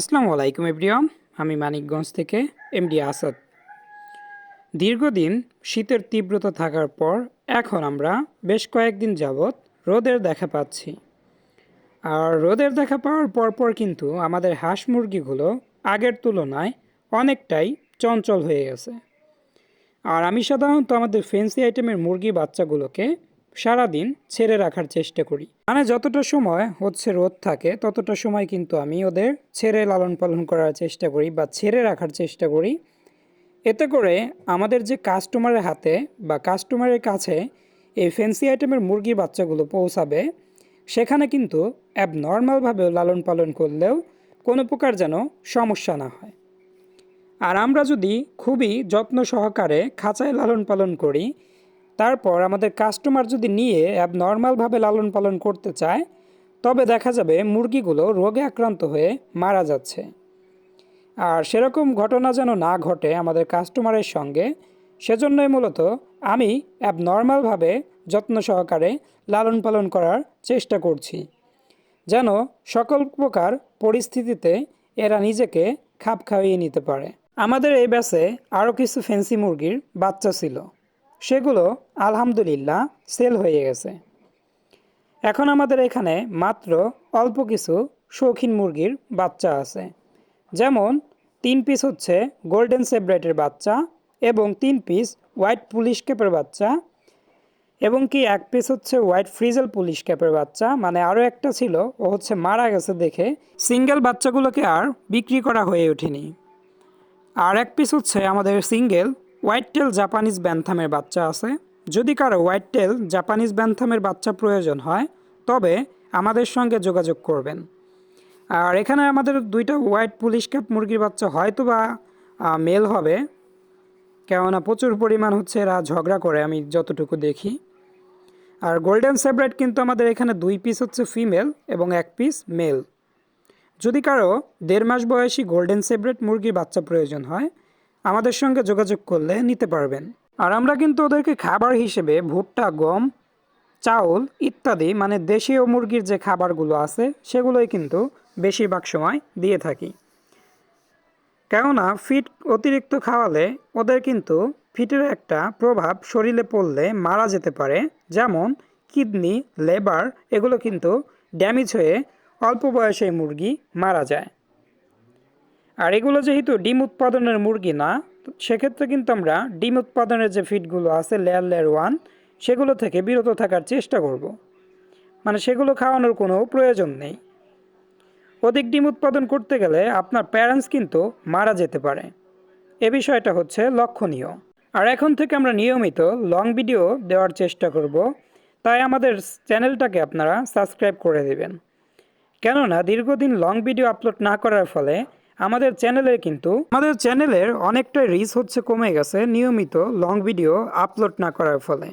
আসসালামু আলাইকুম, এভরিওয়ান। আমি মানিকগঞ্জ থেকে এমডি আসাদ। দীর্ঘদিন শীতের তীব্রতা থাকার পর এখন আমরা বেশ কয়েকদিন যাবৎ রোদের দেখা পাচ্ছি। আর রোদের দেখা পাওয়ার পরপর কিন্তু আমাদের হাঁস মুরগিগুলো আগের তুলনায় অনেকটাই চঞ্চল হয়ে গেছে। আর আমি সাধারণত আমাদের ফেন্সি আইটেমের মুরগি বাচ্চাগুলোকে সারাদিন ছেড়ে রাখার চেষ্টা করি। মানে যতটা সময় হচ্ছে রোদ থাকে, ততটা সময় কিন্তু আমি ওদের ছেড়ে লালন পালন করার চেষ্টা করি বা ছেড়ে রাখার চেষ্টা করি। এতে করে আমাদের যে কাস্টমারের হাতে বা কাস্টমারের কাছে এই ফ্যান্সি আইটেমের মুরগির বাচ্চাগুলো পৌঁছাবে, সেখানে কিন্তু অ্যাবনর্মালভাবে লালন পালন করলেও কোনো প্রকার যেন সমস্যা না হয়। আর আমরা যদি খুবই যত্ন সহকারে খাঁচায় লালন পালন করি তারপর আমাদের কাস্টমার যদি নিয়ে নর্মালভাবে লালন পালন করতে চায়, তবে দেখা যাবে মুরগিগুলো রোগে আক্রান্ত হয়ে মারা যাচ্ছে। আর সেরকম ঘটনা যেন না ঘটে আমাদের কাস্টমারের সঙ্গে, সেজন্যই মূলত আমি অ্যাবনর্মালভাবে যত্ন সহকারে লালন পালন করার চেষ্টা করছি, যেন সকল প্রকার পরিস্থিতিতে এরা নিজেকে খাপ খাইয়ে নিতে পারে। আমাদের এই ব্যাসে আরও কিছু ফেন্সি মুরগির বাচ্চা ছিল। সেগুলো আলহামদুলিল্লাহ সেল হয়ে গেছে। এখন আমাদের এখানে মাত্র অল্প কিছু শৌখিন মুরগির বাচ্চা আছে। যেমন, তিন পিস হচ্ছে গোল্ডেন সেব্রাইটের বাচ্চা এবং তিন পিস হোয়াইট পুলিশ ক্যাপের বাচ্চা এবং কি এক পিস হচ্ছে হোয়াইট ফ্রিজেল পুলিশ ক্যাপের বাচ্চা। মানে আরও একটা ছিল, ও হচ্ছে মারা গেছে দেখে। সিঙ্গেল বাচ্চাগুলোকে আর বিক্রি করা হয়ে ওঠেনি। আর এক পিস হচ্ছে আমাদের সিঙ্গেল হোয়াইট টেল জাপানিজ ব্যান্থামের বাচ্চা আছে। যদি কারও হোয়াইট টেল জাপানিজ ব্যান্থামের বাচ্চা প্রয়োজন হয়, তবে আমাদের সঙ্গে যোগাযোগ করবেন। আর এখানে আমাদের দুইটা হোয়াইট পুলিশ ক্যাপ মুরগির বাচ্চা হয়তো বা মেল হবে। কেননা প্রচুর পরিমাণ হচ্ছে এরা ঝগড়া করে, আমি যতটুকু দেখি। আর গোল্ডেন সেব্রাইট কিন্তু আমাদের এখানে দুই পিস হচ্ছে ফিমেল এবং এক পিস মেল। যদি কারও দেড় মাস বয়সী গোল্ডেন সেব্রেট মুরগির বাচ্চা প্রয়োজন হয় আমাদের সঙ্গে যোগাযোগ করলে নিতে পারবেন। আর আমরা কিন্তু ওদেরকে খাবার হিসেবে ভুট্টা, গম, চাউল ইত্যাদি মানে দেশীয় মুরগির যে খাবারগুলো আছে, সেগুলোই কিন্তু বেশিরভাগ সময় দিয়ে থাকি। কেননা ফিট অতিরিক্ত খাওয়ালে ওদের কিন্তু ফিটের একটা প্রভাব শরীরে পড়লে মারা যেতে পারে, যেমন কিডনি, লেবার, এগুলো কিন্তু ড্যামেজ হয়ে অল্প বয়সে মুরগি মারা যায়। আর এগুলো যেহেতু ডিম উৎপাদনের মুরগি না সেক্ষেত্রে কিন্তু আমরা ডিম উৎপাদনের যে ফিডগুলো আছে লেয়ার লেয়ার ওয়ান সেগুলো থেকে বিরত থাকার চেষ্টা করব। মানে সেগুলো খাওয়ানোর কোনো প্রয়োজন নেই। অধিক ডিম উৎপাদন করতে গেলে আপনার প্যারেন্টস কিন্তু মারা যেতে পারে। এ বিষয়টা হচ্ছে লক্ষণীয়। আর এখন থেকে আমরা নিয়মিত লং ভিডিও দেওয়ার চেষ্টা করব। তাই আমাদের চ্যানেলটাকে আপনারা সাবস্ক্রাইব করে দেবেন। কেননা দীর্ঘদিন লং ভিডিও আপলোড না করার ফলে আমাদের চ্যানেলের কিন্তু আমাদের চ্যানেলের অনেকটাই রিচ হচ্ছে কমে গেছে নিয়মিত লং ভিডিও আপলোড না করার ফলে।